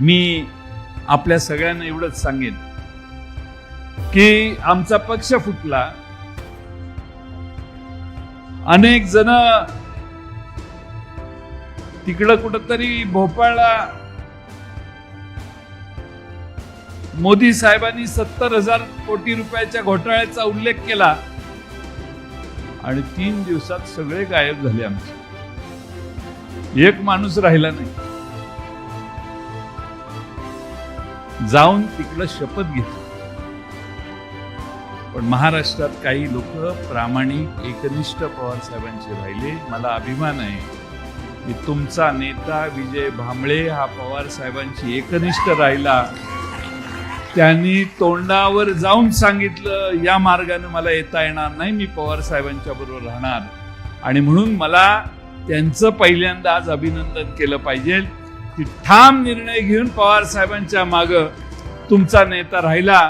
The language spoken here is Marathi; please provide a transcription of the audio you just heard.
मी आपल्या सगळ्यांना एवढंच सांगेन की आमचा पक्ष फुटला. अनेक जण तिकडं कुठंतरी भोपाळला मोदी साहेबांनी सत्तर हजार कोटी रुपयाच्या घोटाळ्याचा उल्लेख केला आणि तीन दिवसात सगळे गायब झाले आमचे. एक माणूस राहिला नाही. जाऊन तिकडं शपथ घेतली. पण महाराष्ट्रात काही लोक प्रामाणिक एकनिष्ठ पवार साहेबांचे राहिले. मला अभिमान आहे की तुमचा नेता विजय भांबळे हा पवार साहेबांची एकनिष्ठ राहिला. त्यांनी तोंडावर जाऊन सांगितलं या मार्गाने मला येता येणार नाही मी पवार साहेबांच्या बरोबर राहणार. आणि म्हणून मला त्यांचं पहिल्यांदा आज अभिनंदन केलं पाहिजे. की ठाम निर्णय घेऊन पवार साहेबांच्या मागं तुमचा नेता राहिला.